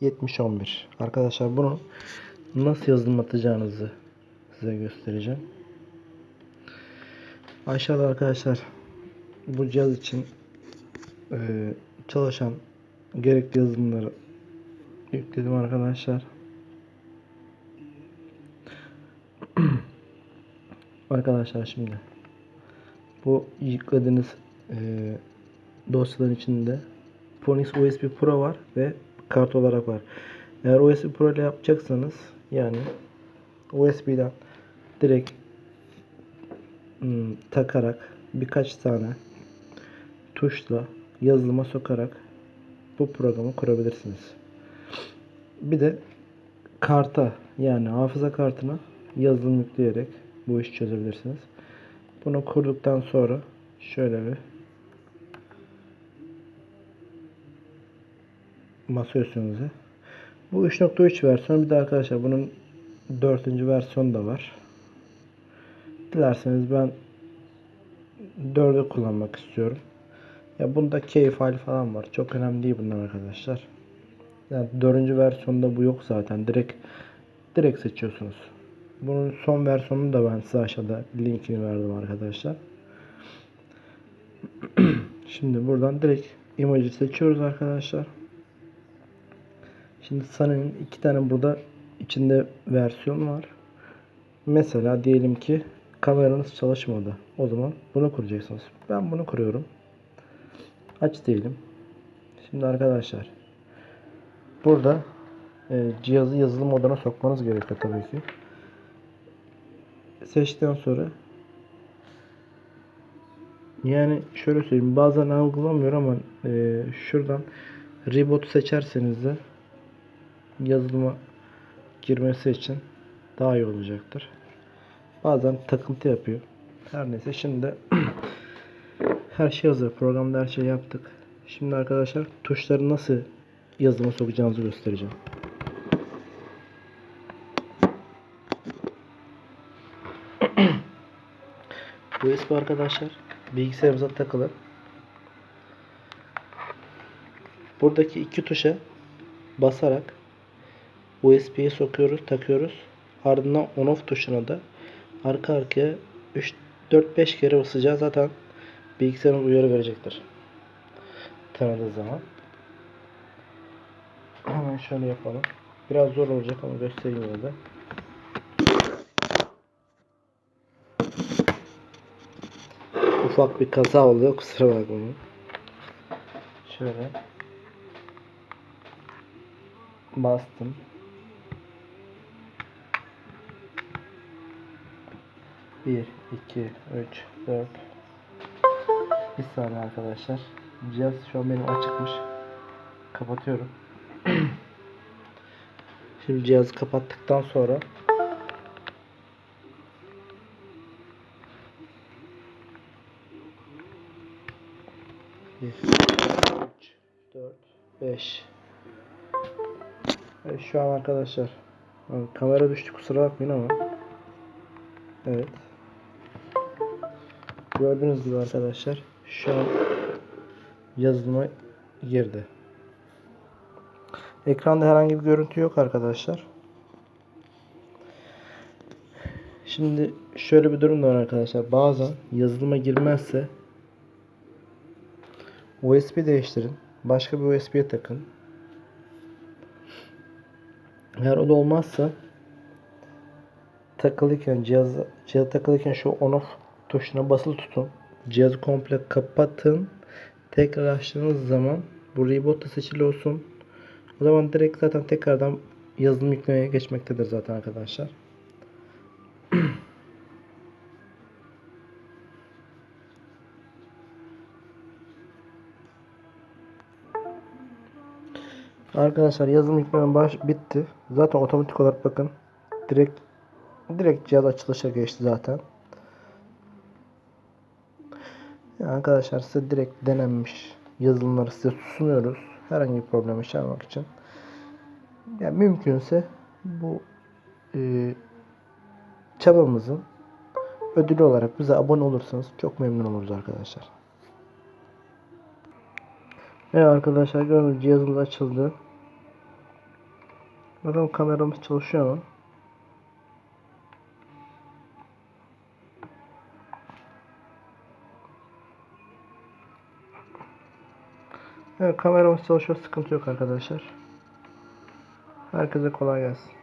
7011. Arkadaşlar bunu nasıl yazılım atacağınızı size göstereceğim. Aşağıda arkadaşlar bu cihaz için eee, çalışan gerekli yazılımları yükledim arkadaşlar. Arkadaşlar şimdi bu yüklediğiniz eee dosyaların içinde Phoenix USB Pro var ve kart olarak var. Eğer USB Pro ile yapacaksanız yani USB'den direkt hmm, takarak birkaç tane tuşla yazılıma sokarak bu programı kurabilirsiniz. Bir de karta yani hafıza kartına yazılım yükleyerek bu işi çözebilirsiniz. Bunu kurduktan sonra şöyle bir masaüstünüze. Bu 3.3 versiyon. Bir de arkadaşlar bunun 4. versiyonu da var. Dilerseniz ben 4'ü kullanmak istiyorum. Ya bunda key file falan var. Çok önemli değil bunlar arkadaşlar. Yani 4. versiyonda bu yok zaten. Direkt direkt seçiyorsunuz. Bunun son versiyonunu da ben size aşağıda linkini verdim arkadaşlar. Şimdi buradan direkt emoji seçiyoruz arkadaşlar. Şimdi Sunny'nin iki tane burada içinde versiyon var. Mesela diyelim ki kameranız çalışmadı. O zaman bunu kuracaksınız. Ben bunu kuruyorum. Aç diyelim. Şimdi arkadaşlar burada e, cihazı yazılım moduna sokmanız gerekiyor tabii ki. Seçtikten sonra yani şöyle söyleyeyim bazen algılamıyor ama e, şuradan reboot seçerseniz de yazılıma girmesi için daha iyi olacaktır. Bazen takıntı yapıyor. Her neyse şimdi her şey hazır. Programda her şeyi yaptık. Şimdi arkadaşlar tuşları nasıl yazılıma sokacağınızı göstereceğim. USB arkadaşlar bilgisayarımıza takılı. Buradaki iki tuşa basarak USB'ye sokuyoruz, takıyoruz. Ardından on off tuşuna da arka arkaya 3 4 5 kere basacağız zaten bilgisayarın uyarı verecektir. Tanıdığı zaman. Hemen şöyle yapalım. Biraz zor olacak ama göstereyim yine de. Ufak bir kaza oluyor kusura bakmayın. Şöyle bastım. Bir, iki, üç, dört. Bir saniye arkadaşlar. Cihaz şu an benim açıkmış. Kapatıyorum. Şimdi cihazı kapattıktan sonra bir, üç, dört, beş. Evet, şu an arkadaşlar Abi, kamera düştü kusura bakmayın ama Evet Gördüğünüz gibi arkadaşlar şu an yazılıma girdi. Ekranda herhangi bir görüntü yok arkadaşlar. Şimdi şöyle bir durum var arkadaşlar. Bazen yazılıma girmezse USB değiştirin. Başka bir USB'ye takın. Eğer o da olmazsa takılıyken cihaz cihaz takılıyken şu on off tuşuna basılı tutun. Cihazı komple kapatın. Tekrar açtığınız zaman bu reboot da seçili olsun. O zaman direkt zaten tekrardan yazılım yüklemeye geçmektedir zaten arkadaşlar. Arkadaşlar yazılım yükleme baş bitti. Zaten otomatik olarak bakın direkt direkt cihaz açılışa geçti zaten. Arkadaşlar size direkt denenmiş yazılımları size sunuyoruz. Herhangi bir problem yaşamamak için. Yani mümkünse bu e, çabamızın ödülü olarak bize abone olursanız çok memnun oluruz arkadaşlar. Evet arkadaşlar gördüğünüz cihazımız açıldı. Bakalım kameramız çalışıyor mu? Evet kameramız çalışıyor sıkıntı yok arkadaşlar. Herkese kolay gelsin.